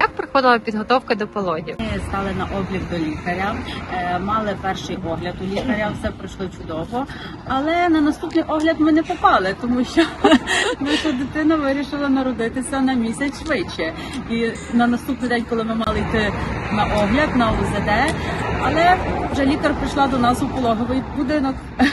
Як проходила підготовка до пологів? Ми стали на облік до лікаря, е, мали перший огляд у лікаря, все пройшло чудово. Але на наступний огляд ми не попали, тому що наша дитина вирішила народитися на місяць швидше. І на наступний день, коли ми мали йти на огляд на УЗД, але вже лікар прийшла до нас у пологовий будинок.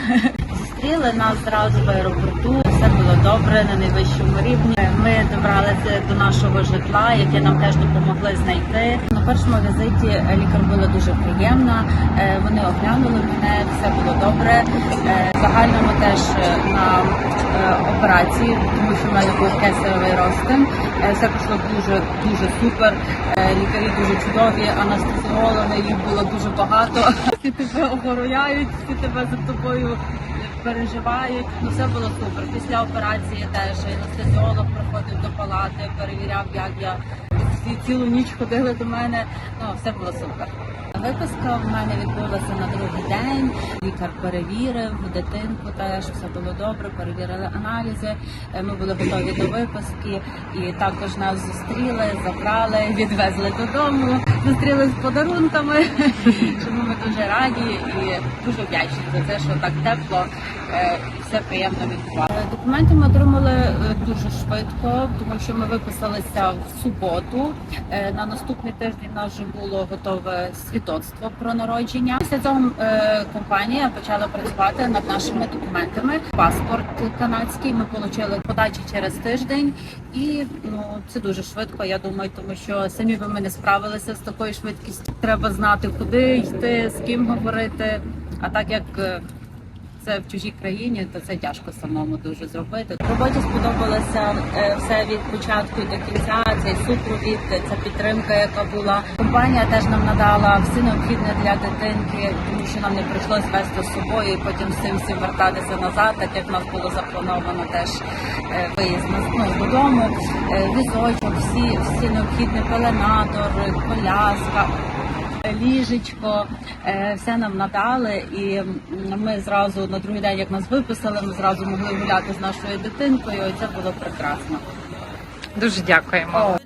Зустріли нас зразу в аеропорту. Було добре на найвищому рівні. Ми добралися до нашого житла, яке нам теж допомогли знайти. На першому візиті лікар була дуже приємна. Е, Вони оглянули мене, все було добре. Е, В загальному теж на е, операції, тому що в мене був кесаревий розтин. Все пройшло дуже дуже супер. Лікарі дуже чудові, анестезіологи, їх було дуже багато. Всі тебе охороняють, всі тебе за тобою переживають. Ну все було супер. Після операції теж анестезіолог приходив до палати, перевіряв, як я цілу ніч ходили до мене. Ну все було супер. Виписка в мене відбулася на другий день. Лікар перевірив дитинку, теж все було добре. Перевірили аналізи. Е, Ми були готові до виписки, і також нас зустріли, забрали, відвезли додому. Зустріли з подарунками. Чому ми дуже раді і дуже вдячні за те, що так тепло е, і все приємно відбувалося. Документи ми отримали е, дуже швидко, тому що ми виписалися в суботу. Е, На наступний тиждень нас вже було готове свідоцтво про народження. Після цього е, компанія почала працювати над нашими документами. Паспорт канадський ми отримали подачі через тиждень, і ну це дуже швидко. Я думаю, тому що самі би ми не справилися з такою швидкістю. Треба знати, куди йти, з ким говорити. А так як це в чужій країні, то це тяжко самому дуже зробити. Роботі сподобалося е, все від початку до кінця. Цей супровід, ця підтримка, яка була. Компанія теж нам надала все необхідне для дитинки, тому що нам не прийшлось вести з собою і потім цим всім вертатися назад, так як в нас було заплановано теж е, виїзд ну, додому. Е, Візочок, всі, всі необхідні пеленатор, коляска ліжечко, е, все нам надали, і ми зразу на другий день, як нас виписали, ми зразу могли гуляти з нашою дитинкою. і Це було прекрасно. Дуже дякуємо.